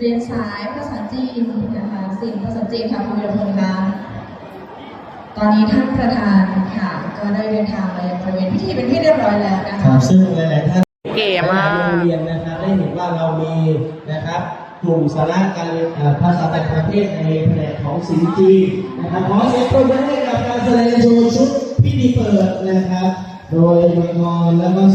เรียนสายภาษาจีนนะคะสิ่งภาษาจีนค่ะคุณวิรพงศ์คะตอนนี้ท่านประธานค่ะก็ได้เดินทางมายังบริเวณพิธีเป็นที่เรียบร้อยแล้วนะครับซึ่งหลายๆท่าน เก๋มาก โรงเรียนนะครับได้เห็นว่าเรามีนะครับกลุ่มสาระการเรียนภาษาต่างประเทศในแผนของสินจีนะครับขอเสียงปรบมือให้กับการแสดงโชว์ชุดพิธีเปิดนะครับ โดยมังกรและก็ศิ